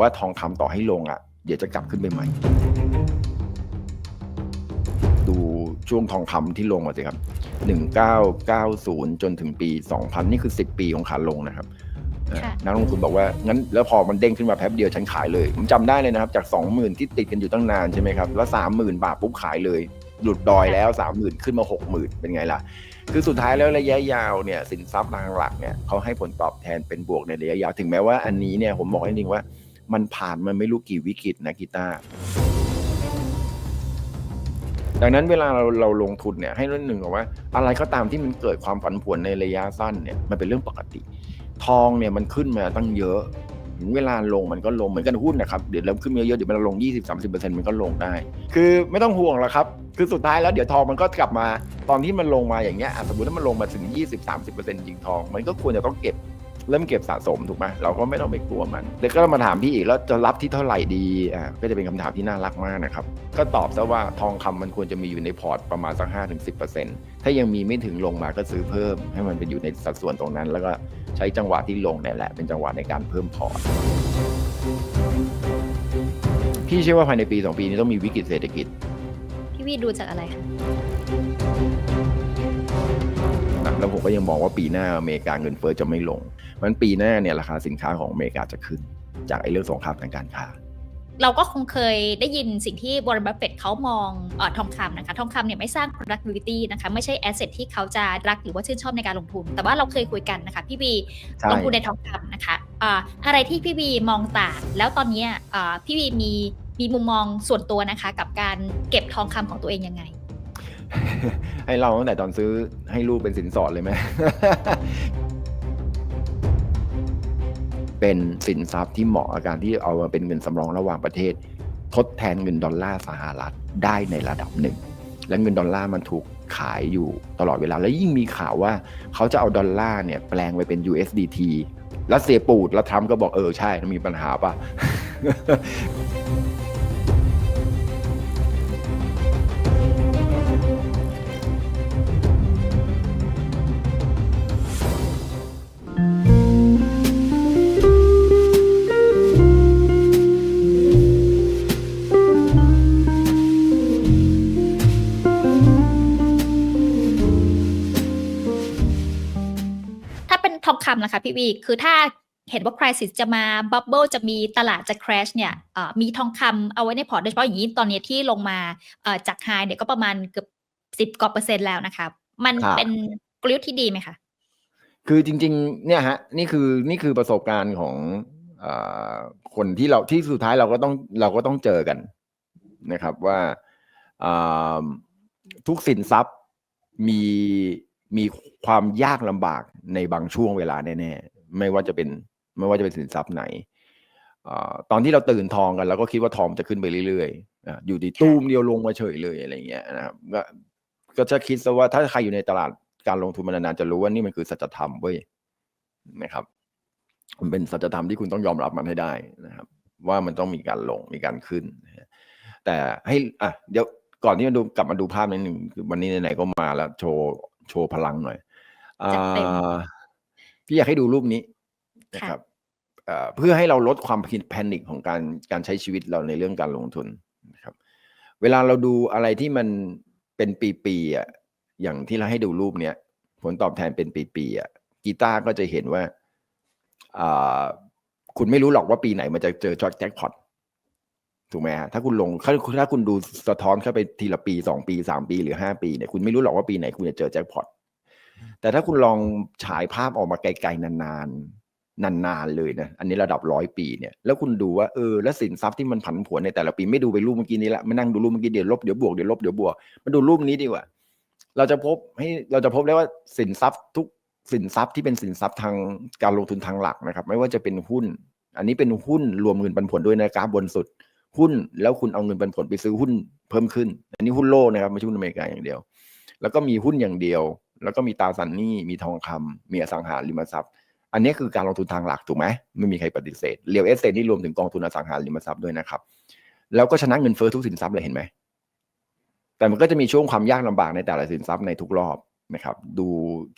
ว่าทองคำต่อให้ลงอะ เดี๋ยวจะกลับขึ้นไปใหม่ ดูช่วงทองคำที่ลงมาสิครับ 1990 จนถึงปี 2000 นี่คือ 10 ปีของขาลงนะครับค่ะนักลงทุนบอกว่างั้นแล้วพอมันเด้งขึ้นมาแป๊บเดียวฉันขายเลย ผมจำได้เลยนะครับ จาก 20,000 ที่ติดกันอยู่ตั้งนานใช่ไหมครับแล้ว30,000 บาทปุ๊บขายเลย หลุดดอยแล้ว 30,000 ขึ้นมา 60,000 เป็นไงล่ะ คือสุดท้ายแล้วระยะยาวเนี่ยสินทรัพย์ทางหลักเนี่ยเขาให้ผลตอบแทนเป็นบวกในระยะยาวถึงแม้ว่าอันนี้เนี่ยผมบอกให้จริงๆว่า มันผ่านมันไม่รู้กี่วิกฤตนะกีตาร์ดังนั้นเวลาเราเราลงทุนเนี่ยให้เรื่องหนึ่งก่อนว่า อะไรก็ตามที่มันเกิดความผันผวนในระยะสั้นเนี่ยมันเป็นเรื่องปกติ ทองเนี่ยมันขึ้นมาตั้งเยอะถึงเวลาลงมันก็ลงเหมือนกันหุ้นนะครับเดี๋ยวเราขึ้นเยอะๆเดี๋ยวมันลง 20-30%มันก็ลงได้ คือไม่ต้องห่วงหรอกครับ คือสุดท้ายแล้วเดี๋ยวทองมันก็กลับมาตอนที่มันลงมาอย่างเงี้ยสมมติถ้ามันลงมาถึง 20-30%จริงทอง มันก็ควรจะต้องเก็บ เริ่มเก็บสะสมถูกไหมเราก็ไม่ต้องไปกลัวมันเด็กก็มาถามพี่อีกแล้วจะรับที่เท่าไหร่ดีอ่าก็จะเป็นคำถามที่น่ารักมากนะครับก็ตอบซะว่าทองคำมันควรจะมีอยู่ในพอร์ตประมาณสักห้าถึงสิถ้ายังมีไม่ถึงลงมาก็ซื้อเพิ่ม ให้มันเป็นอยู่ในสัดส่วนตรงนั้น แล้วก็ใช้จังหวะที่ลงเนี่ยแหละ เป็นจังหวะในการเพิ่มพอร์ตพี่เชื่อว่าภายในปีสองปีนี้ต้องมีวิกฤตเศรษฐกิจ พี่วีดูจากอะไรคะนะแล้วผมก็ยังมองว่าปีหน้าอเมริกาเงินเฟ้อจะไม่ลง มันปีหน้าเนี่ยราคาสินค้าของอเมริกาจะขึ้น จากไอ้เรื่องสงครามทางการค้าเราก็คงเคยได้ยินสิ่งที่บร o นบัฟเฟตเขามองเออทองคำนะคะ ทองคำเนี่ยไม่สร้าง productivity นะคะ ไม่ใช่ asset ที่เขาจะรักหรือว่าชื่นชอบในการลงทุน แต่ว่าเราเคยคุยกันนะคะ พี่บีใช่ลงทุนในทองคำนะคะอ่าอะไรที่พี่บีมองต่างแล้วตอนเนี้ยอ่าพี่บีมีมีมุมมองส่วนตัวนะคะ กับการเก็บทองคำของตัวเองยังไงให้เราตั้งแต่ตอนซื้อให้ลูกเป็นสินสอดเลยไหม เป็นสินทรัพย์ที่เหมาะกับการที่เอามาเป็นเงินสำรองระหว่างประเทศ ทดแทนเงินดอลลาร์สหรัฐได้ในระดับหนึ่ง และเงินดอลลาร์มันถูกขายอยู่ตลอดเวลา แล้วยิ่งมีข่าวว่าเขาจะเอาดอลลาร์เนี่ยแปลงไปเป็น USDT แล้วเสียปูดแล้วทรัมป์ก็บอกเออใช่ มีปัญหาป่ะ ทองคำนะคะพี่วีคือถ้าเห็นว่า crisis จะมาบับเบิลจะมีตลาดจะ crash เนี่ยเอ่อมีทองคำเอาไว้ในพอร์ตโดยเฉพาะอย่างนี้ตอนนี้ที่ลงมาเอ่อจากไฮเนี่ยก็ประมาณเกือบสิบกว่าเปอร์เซ็นต์แล้วนะคะ มันครับเป็นกลยุทธ์ที่ดีไหมคะ คือจริง ๆ เนี่ยฮะนี่คือนี่คือประสบการณ์ของอาคนที่เราที่สุดท้ายเราก็ต้องเราก็ต้องเจอกันนะครับว่าอ่าทุกสินทรัพย์มี มีความยากลำบากในบางช่วงเวลาแน่ๆไม่ว่าจะเป็นไม่ว่าจะเป็นสินทรัพย์ไหนอตอนที่เราตื่นทองกันเราก็คิดว่าทองจะขึ้นไปเรื่อยๆอยู่ดีตู้มเดียวลงมาเฉยเลยอะไรเงี้ยนะครับก็ก็จะคิดซะว่าถ้าใครอยู่ในตลาดการลงทุนมานานๆจะรู้ว่านี่มันคือสัจธรรมเว้ยนะครับ มันเป็นสัจธรรมที่คุณต้องยอมรับมันให้ได้นะครับ ว่ามันต้องมีการลงมีการขึ้นแต่ให้อะเดี๋ยวก่อนที่จะดูกลับมาดูภาพนิดหนึ่งคือวันนี้ไหนๆก็มาแล้วโชว์ โชว์พลังหน่อยอ่จัดเต็มาพี่อยากให้ดูรูปนี้นะครับเอ่อเพื่อให้เราลดความแพนิคของการการใช้ชีวิตเราในเรื่องการลงทุนนะครับ เวลาเราดูอะไรที่มันเป็นปีๆอะอย่างที่เราให้ดูรูปเนี้ยผลตอบแทนเป็นปีๆอะกีตาร์ก็จะเห็นว่าอ่าคุณไม่รู้หรอกว่าปีไหนมันจะเจอจอแจ็คพอต ถูกไหมฮะถ้าคุณลงถ้าถ้าคุณดูสะท้อนเข้าไปทีละปีสองปีสามปีหรือห้าปีเนี่ยคุณไม่รู้หรอกว่าปีไหนคุณจะเจอแจ็คพอตแต่ถ้าคุณลองฉายภาพออกมาไกลๆนานๆนานๆเลยนะอันนี้ระดับร้อยปีเนี่ยแล้วคุณดูว่าเออแล้วสินทรัพย์ที่มันผันผวนในแต่ละปีไม่ดูไปรูปเมื่อกี้นี้ละมานั่งดูรูปเมื่อกี้เดี๋ยวลบเดี๋ยวบวกเดี๋ยวลบเดี๋ยวบวกมาดูรูปนี้ดีกว่า เราจะพบให้เราจะพบได้ว่าสินทรัพย์ทุกสินทรัพย์ที่เป็นสินทรัพย์ทางการลงทุนทางหลักนะครับ ไม่ว่าจะเป็นหุ้น อันนี้เป็นหุ้นรวมเงินปันผลด้วยนะกราฟบนสุด หุ้นแล้วคุณเอาเงินปันผลไปซื้อหุ้นเพิ่มขึ้น อันนี้หุ้นโลกนะครับไม่ใช่หุ้นอเมริกาอย่างเดียว แล้วก็มีหุ้นอย่างเดียว แล้วก็มีตราสารหนี้มีทองคำมีอสังหาริมทรัพย์ อันนี้คือการลงทุนทางหลักถูกไหมไม่มีใครปฏิเสธเรียวเอสเซนี่รวมถึงกองทุนอสังหาริมทรัพย์ด้วยนะครับ แล้วก็ชนะเงินเฟ้อทุกสินทรัพย์เลยเห็นไหมแต่มันก็จะมีช่วงความยากลำบากในแต่ละสินทรัพย์ในทุกรอบนะครับ ดู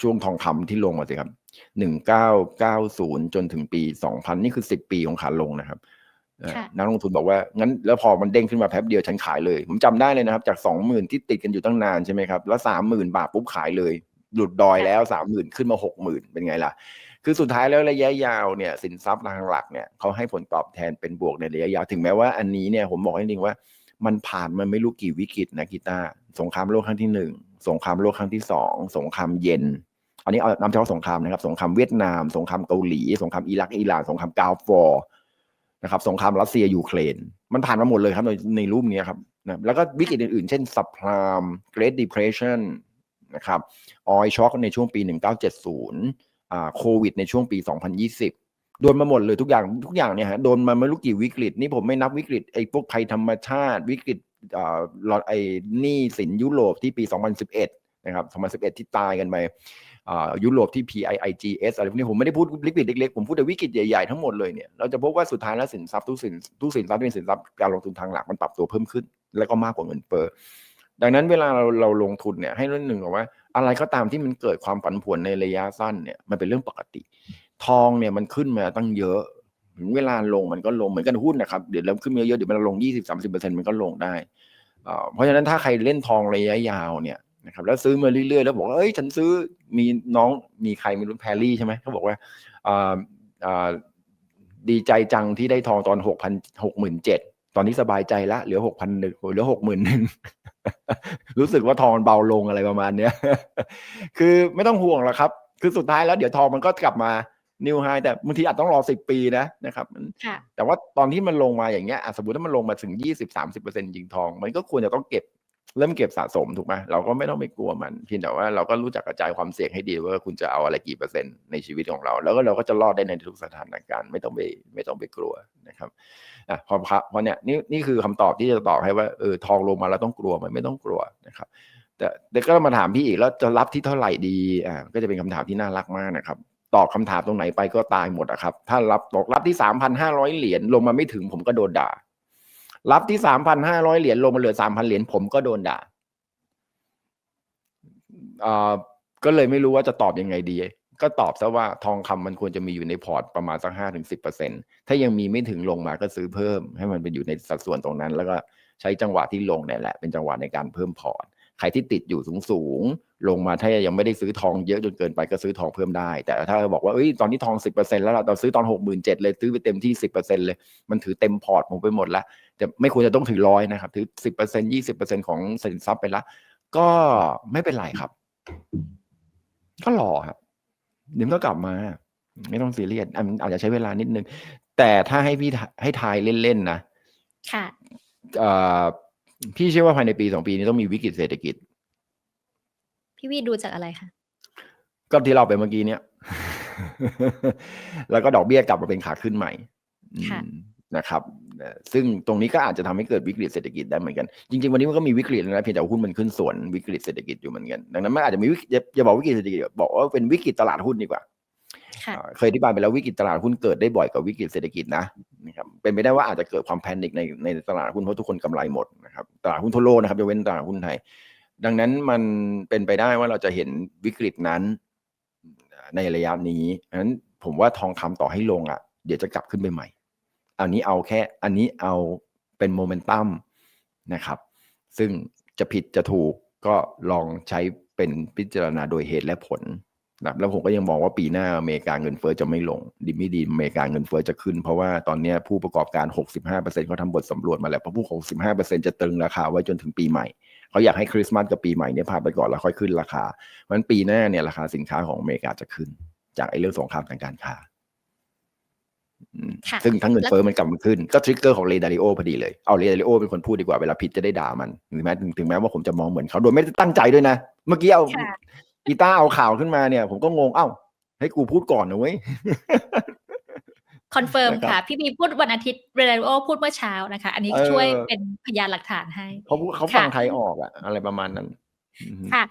ช่วงทองคำที่ลงมาสิครับหนึ่งเก้าเก้าศูนย์จนถึงปีสองพันนี่คือสิบปีของขาลงนะครับ นักลงทุนบอกว่างั้นแล้วพอมันเด้งขึ้นมาแป๊บเดียวฉันขายเลย ผมจำได้เลยนะครับ จากสองหมื่นที่ติดกันอยู่ตั้งนานใช่ไหมครับ แล้วสามหมื่นบาทปุ๊บขายเลย หลุดดอยแล้วสามหมื่นขึ้นมาหกหมื่นเป็นไงล่ะ คือสุดท้ายแล้วระยะยาวเนี่ยสินทรัพย์ทางหลักเนี่ยเขาให้ผลตอบแทนเป็นบวกในระยะยาว ถึงแม้ว่าอันนี้เนี่ยผมบอกให้จริงๆว่า มันผ่านมันไม่รู้กี่วิกฤตนะกีตาร์สงครามโลกครั้งที่หนึ่งสงครามโลกครั้งที่สองสงครามเย็นอันนี้เอานำเฉพาะสงครามนะครับ สงครามเวียดนาม สงครามเกาหลี สงครามอิรักอิหร่าน สงครามกาฟอร์ นะครับสงครามรัสเซียยูเครนมันผ่านมาหมดเลยครับในในรูปนี้ครับนะแล้วก็วิกฤตอื่นๆ เช่นซับพลาม Great Depression นะครับออยช็อคในช่วงปี 1970อ่าโควิดในช่วงปี 2020โดนมาหมดเลยทุกอย่างทุกอย่างเนี่ยฮะโดนมาไม่รู้กี่วิกฤตนี่ผมไม่นับวิกฤตไอ้พวกภัยธรรมชาติวิกฤตอ่าลอไอ้หนี้สินยุโรปที่ปี 2011 นะครับ 2011 ที่ตายกันไป ยุโรปที่ PIIGS อะไรพวกนี้ผมไม่ได้พูดวิกฤตเล็กๆ ผมพูดแต่วิกฤตใหญ่ๆ ทั้งหมดเลยเนี่ยเราจะพบว่าสุดท้ายแล้วสินทรัพย์ทุกสินทุกสินทรัพย์ที่เป็นสินทรัพย์การลงทุนทางหลักมันปรับตัวเพิ่มขึ้น แล้วก็มากกว่าเงินเฟ้อดังนั้นเวลาเราเราลงทุนเนี่ยให้เรื่องหนึ่งก่อนว่า อะไรก็ตามที่มันเกิดความผันผวนในระยะสั้นเนี่ยมันเป็นเรื่องปกติ ทองเนี่ยมันขึ้นมาตั้งเยอะถึงเวลาลงมันก็ลงเหมือนกันหุ้นนะครับเดี๋ยวเราขึ้นเยอะเดี๋ยวมันลงยี่สิบสามสิบเปอร์เซ็นต์มันก็ลงได้เพราะฉะนั้นถ้าใครเล่นทองระยะยาวเนี่ย นะครับแล้วซื้อมาเรื่อยๆ แล้วบอกว่าเอ้ยฉันซื้อมีน้องมีใครไม่รู้แพรรี่ใช่ไหมเขาบอกว่าอ่าอ่าดีใจจังที่ได้ทองตอนหกพันหกหมื่นเจ็ดตอนนี้สบายใจละเหลือหกพันหนึ่งเหลือหกหมื่นหนึ่งรู้สึกว่าทองมันเบาลงอะไรประมาณเนี้ยคือไม่ต้องห่วงหรอกครับ คือสุดท้ายแล้วเดี๋ยวทองมันก็กลับมานิวไฮแต่บางทีอาจต้องรอสิบปีนะนะครับมันค่ะแต่ว่าตอนที่มันลงมาอย่างเงี้ยอะสมมติถ้ามันลงมาถึงยี่สิบสามสิบเปอร์เซ็นต์จริงทอง มันก็ควรจะต้องเก็บ เริ่มเก็บสะสมถูกไหมเราก็ไม่ต้องไปกลัวมันเพียงแต่ว่าเราก็รู้จักกระจายความเสี่ยงให้ดีว่าคุณจะเอาอะไรกี่เปอร์เซ็นต์ในชีวิตของเรา แล้วก็เราก็จะรอดได้ในทุกสถานการณ์ไม่ต้องไปไม่ต้องไปกลัวนะครับอะพอพระเพราะเนี่ยนี่นี่คือคำตอบที่จะตอบให้ว่าเออทองลงมาแล้วต้องกลัวไหมันไม่ต้องกลัวนะครับ แต่เด็กก็มาถามพี่อีกแล้วจะรับที่เท่าไหร่ดีอ่าก็จะเป็นคำถามที่น่ารักมากนะครับตอบคำถามตรงไหนไปก็ตายหมดอะครับ ถ้ารับตกรับที่สามพันห้าร้อยเหรียญลงมาไม่ถึงผมก็โดนด่า รับที่สามพันห้าร้อยเหรียญลงมาเหลือสามพันเหรียญผมก็โดนด่าก็เลยไม่รู้ว่าจะตอบยังไงดี ก็ตอบซะว่าทองคำมันควรจะมีอยู่ในพอร์ตประมาณสักห้าถึงสิบเปอร์เซ็นถ้ายังมีไม่ถึงลงมาก็ซื้อเพิ่ม ให้มันเป็นอยู่ในสัดส่วนตรงนั้น แล้วก็ใช้จังหวะที่ลงเนี่ยแหละ เป็นจังหวะในการเพิ่มพอร์ต ใครที่ติดอยู่สูงสูงๆ ลงมาถ้ายังไม่ได้ซื้อทองเยอะจนเกินไปก็ซื้อทองเพิ่มได้ แต่ถ้าบอกว่าเอ้ยตอนนี้ทองสิบเปอร์เซ็นแล้วเราเราซื้อตอนหกหมื่นเจ็ดเลยซื้อไปเต็มที่สิบเปอร์เซ็นเลย มันถือเต็มพอร์ตผมไปหมดแล้วแต่ไม่ควรจะต้องถือร้อยนะครับ ถือสิบเปอร์เซ็นยี่สิบเปอร์เซ็นของสินทรัพย์ไปละก็ไม่เป็นไรครับ ก็รอครับเดี๋ยวมันก็กลับมา ไม่ต้องซีเรียสอันอาจจะใช้เวลานิดนึง แต่ถ้าให้พี่ให้ทายเล่นๆนะค่ะเอ่อพี่เชื่อว่าภายในปีสองปีนี้ต้องมีวิกฤตเศรษฐกิจ พี่วีดูจากอะไรคะก็ที่เราไปเมื่อกี้เนี่ยแล้วก็ดอกเบี้ยกลับมาเป็นขาขึ้นใหม่อืมนะครับเอ่อซึ่งตรงนี้ก็อาจจะทำให้เกิดวิกฤตเศรษฐกิจได้เหมือนกัน จริงๆ วันนี้มันก็มีวิกฤตแล้วนะเพียงแต่ว่าหุ้นมันขึ้นส่วนวิกฤตเศรษฐกิจอยู่เหมือนกัน ดังนั้นมันอาจจะมีวิกฤตอย่าอย่าบอกวิกฤตเศรษฐกิจบอกว่าเป็นวิกฤตตลาดหุ้นดีกว่าค่ะอ่าเคยอธิบายไปแล้ววิกฤตตลาดหุ้นเกิดได้บ่อยกว่าวิกฤตเศรษฐกิจนะนะครับเป็นไปได้ว่าอาจจะเกิดความแพนิคในในตลาดหุ้นเพราะทุกคนกำไรหมดนะครับตลาดหุ้นทั่วโลกนะครับยกเว้นตลาดหุ้นไทย ดังนั้นมันเป็นไปได้ว่าเราจะเห็นวิกฤตนั้นในระยะนี้ดังนั้นผมว่าทองคำต่อให้ลงอะ เดี๋ยวจะกลับขึ้นไปใหม่ อันนี้เอาแค่ อันนี้เอาเป็นโมเมนตัมนะครับ ซึ่งจะผิดจะถูกก็ลองใช้เป็นพิจารณาโดยเหตุและผลนะครับแล้วผมก็ยังมองว่าปีหน้าอเมริกาเงินเฟ้อจะไม่ลง ดีไม่ดีอเมริกาเงินเฟ้อจะขึ้น เพราะว่าตอนนี้ผู้ประกอบการ 65%เขาทำบทสำรวจมาแล้วเพราะผู้65%จะตึงราคาไว้จนถึงปีใหม่ เขาอยากให้คริสต์มาสกับปีใหม่เนี่ยผ่านไปก่อนแล้วค่อยขึ้นราคาเพราะฉะนั้นปีหน้าเนี่ยราคาสินค้าของอเมริกาจะขึ้น จากไอ้เรื่องสงครามทางการค้าอืมค่ะซึ่งทั้งเงินเฟ้อมันกลับมาขึ้น ก็ทริกเกอร์ของเรดาริโอพอดีเลย เอาเรดาริโอเป็นคนพูดดีกว่าเวลาผิดจะได้ด่ามันถึงแม้ถึงถึงแม้ว่าผมจะมองเหมือนเขาโดยไม่ได้ตั้งใจด้วยนะ เมื่อกี้เอาค่ะกีตาร์เอาข่าวขึ้นมาเนี่ย ผมก็งงเอ้าให้กูพูดก่อนนะเว้ย คอนเฟิร์มนะครับค่ะ พี่บีพูดวันอาทิตย์เรดิโอพูดเมื่อเช้านะคะ อันนี้เออช่วยเป็นพยานหลักฐานให้เขาพูดเขาฟังค่ะไทยออกอะอะไรประมาณนั้นอือฮึค่ะ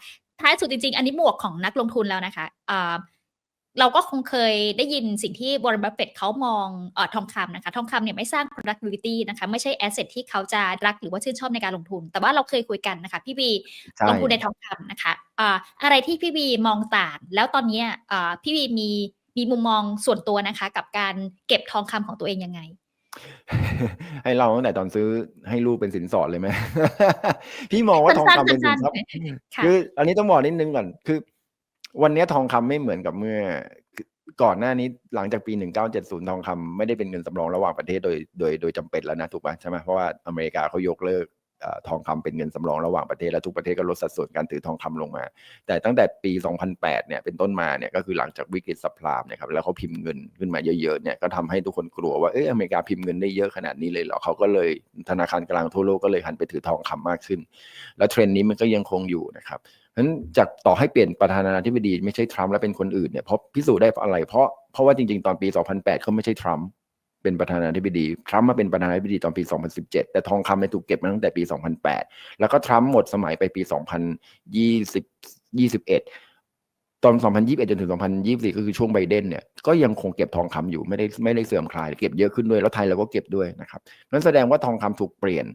ท้ายสุดจริง ๆ อันนี้หมวกของนักลงทุนแล้วนะคะเอ่อเราก็คงเคยได้ยินสิ่งที่บริบัฟเฟตเขามองเออทองคำนะคะ ทองคำเนี่ยไม่สร้าง productivity นะคะ ไม่ใช่แอสเซทที่เขาจะรักหรือว่าชื่นชอบในการลงทุน แต่ว่าเราเคยคุยกันนะคะ พี่บีใช่ลงทุนในทองคำนะคะอ่าอะไรที่พี่บีมองต่าง แล้วตอนเนี้ยอ่าพี่บีมี มีมุมมองส่วนตัวนะคะ กับการเก็บทองคำของตัวเองยังไง ให้เราตั้งแต่ตอนซื้อให้ลูกเป็นสินสอดเลยไหมพี่มองว่าทองคำเป็นสินทรัพย์ค่ะคือ อันนี้ต้องบอกนิดนึงก่อนคือ วันนี้ทองคำไม่เหมือนกับเมื่อคือก่อนหน้านี้หลังจากปี 1970 ทองคำไม่ได้เป็นเงินสำรองระหว่างประเทศโดยโดยโดยจำเป็นแล้วนะถูกป่ะใช่ไหมเพราะว่าอเมริกาเขายกเลิกเอ่อ ทองคำเป็นเงินสำรองระหว่างประเทศและทุกประเทศก็ลดสัดส่วนการถือทองคำลงมา แต่ตั้งแต่ปี 2008 เนี่ยเป็นต้นมาเนี่ยก็คือหลังจากวิกฤตสัพพลามเนี่ยครับแล้วเขาพิมพ์เงินขึ้นมาเยอะๆเนี่ยก็ทำให้ทุกคนกลัวว่าเอออเมริกาพิมพ์เงินได้เยอะขนาดนี้เลยเหรอเขาก็เลยธนาคารกลางทั่วโลกก็เลยหันไปถือทองคำมากขึ้น แล้วเทรนด์นี้มันก็ยังคงอยู่นะครับเพราะฉะนั้นจากต่อให้เปลี่ยนประธานาธิบดีไม่ใช่ทรัมป์แล้วเป็นคนอื่นเนี่ยเพราะพิสูจน์ได้อะไรเพราะเพราะว่าจริงๆตอนปี 2008เขาไม่ใช่ทรัมป์ เป็นประธานาธิบดี ทรัมป์มาเป็นประธานาธิบดีตอนปี 2017 แต่ทองคำเนี่ยถูกเก็บมาตั้งแต่ปี 2008 แล้วก็ทรัมป์หมดสมัยไปปี 2020 21 ตอน 2021 จนถึง 2024 ก็คือช่วงไบเดนเนี่ย ก็ยังคงเก็บทองคำอยู่ ไม่ได้ไม่ได้เสื่อมคลาย เก็บเยอะขึ้นด้วย แล้วไทยเราก็เก็บด้วยนะครับนั่นแสดงว่าทองคำถูกเปลี่ยน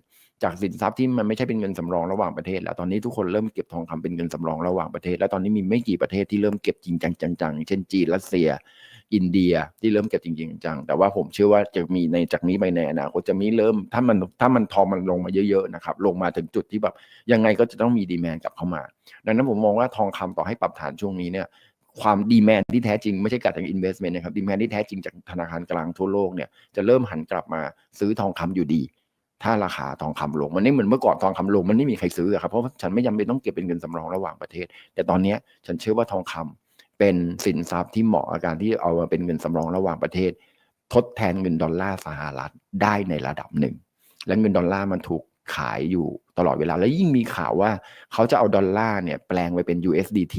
จากสินทรัพย์ที่มันไม่ใช่เป็นเงินสำรองระหว่างประเทศ แล้วตอนนี้ทุกคนเริ่มเก็บทองคำเป็นเงินสำรองระหว่างประเทศ แล้วตอนนี้มีไม่กี่ประเทศที่เริ่มเก็บจริงจังจังๆเช่นจีนรัสเซีย อินเดียที่เริ่มเก็บจริงๆจังๆแต่ว่าผมเชื่อว่าจะมีในจากนี้ไปในอนาคตจะมีเริ่มถ้ามันถ้ามันทองมันลงมาเยอะๆนะครับลงมาถึงจุดที่แบบยังไงก็จะต้องมีดีแมนกลับเข้ามา ดังนั้นผมมองว่าทองคำต่อให้ปรับฐานช่วงนี้เนี่ยความดีแมนที่แท้จริงไม่ใช่กิดจาก investment นะครับดีแมนที่แท้จริงจากธนาคารกลางทั่วโลกเนี่ยจะเริ่มหันกลับมาซื้อทองคำอยู่ดี ถ้าราคาทองคำลง มันไม่เหมือนเมื่อก่อนทองคำลงมันไม่มีใครซื้ออครับเพราะฉันไม่จำเป็นต้องเก็บเป็นเงินสำรองระหว่างประเทศ แต่ตอนนี้ฉันเชื่อว่าทองคำ เป็นสินทรัพย์ที่เหมาะกับการที่เอามาเป็นเงินสำรองระหว่างประเทศ ทดแทนเงินดอลลาร์สหรัฐได้ในระดับหนึ่ง และเงินดอลลาร์มันถูกขายอยู่ตลอดเวลา แล้วยิ่งมีข่าวว่าเขาจะเอาดอลลาร์เนี่ยแปลงไปเป็น USDT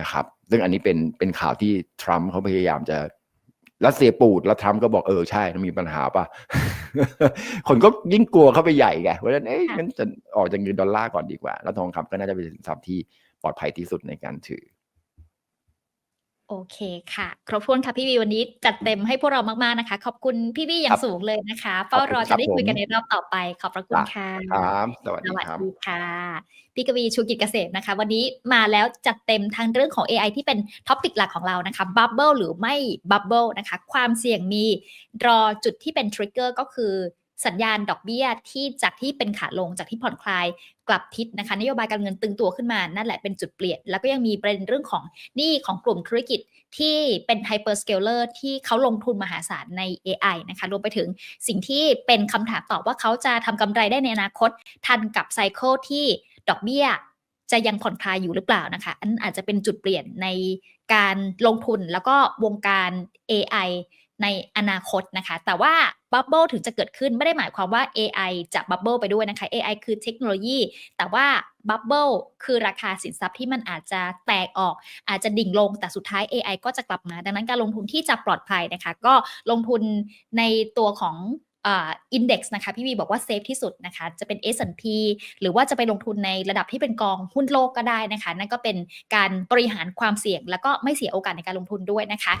นะครับ ซึ่งอันนี้เป็นเป็นข่าวที่ทรัมป์เขาพยายามจะรัสเซียปูดแล้วทรัมป์ก็บอกเออใช่มันมีปัญหาป่ะ คนก็ยิ่งกลัวเข้าไปใหญ่ไงเพราะฉะนั้นเอ้ยค่ะงั้นจะออกจากเงินดอลลาร์ก่อนดีกว่า แล้วทองคำก็น่าจะเป็นสินทรัพย์ที่ปลอดภัยที่สุดในการถือ โอเคค่ะ ครบถ้วนค่ะพี่วีวันนี้จัดเต็มให้พวกเรามากๆนะคะ ขอบคุณพี่วีอย่าครังบสูงเลยนะคะเฝ้ารอขอบคุณครับจะได้คุยกันผมในรอบต่อไป ขอบพระคุณค่ะครับสวัสสดีวัสครับดีค่ะพี่กวีชูกิจเกษมนะคะ วันนี้มาแล้วจัดเต็มทั้งเรื่องของ AI ที่เป็นท็อปิกหลักของเรานะคะบับเบิลหรือไม่บับเบิลนะคะ ความเสี่ยงมีรอจุดที่เป็นทริกเกอร์ก็คือ สัญญาณดอกเบี้ยที่จากที่เป็นขาลงจากที่ผ่อนคลายกลับทิศนะคะนโยบายการเงินตึงตัวขึ้นมานั่นแหละเป็นจุดเปลี่ยน แล้วก็ยังมีประเด็นเรื่องของหนี้ของกลุ่มธุรกิจที่เป็นไฮเปอร์สเกลเลอร์ที่เขาลงทุนมหาศาลใน AI นะคะรวมไปถึงสิ่งที่เป็นคำถามตอบว่าเขาจะทำกำไรได้ในอนาคต ทันกับไซเคิลที่ดอกเบี้ยจะยังผ่อนคลายอยู่หรือเปล่านะคะ อันนอาจจะเป็นจุดเปลี่ยนในการลงทุนแล้วก็วงการ AI ในอนาคตนะคะ แต่ว่าบับเบิลถึงจะเกิดขึ้นไม่ได้หมายความว่า AI จะบับเบิลไปด้วยนะคะ AI คือเทคโนโลยี แต่ว่าบับเบิลคือราคาสินทรัพย์ที่มันอาจจะแตกออก อาจจะดิ่งลงแต่สุดท้าย AI ก็จะกลับมา ดังนั้นการลงทุนที่จะปลอดภัยนะคะ ก็ลงทุนในตัวของอินเด็กซ์นะคะ พี่วีบอกว่าเซฟที่สุดนะคะ จะเป็น S&P หรือว่าจะไปลงทุนในระดับที่เป็นกองหุ้นโลกก็ได้นะคะ นั่นก็เป็นการบริหารความเสี่ยง แล้วก็ไม่เสียโอกาสในการลงทุนด้วยนะคะ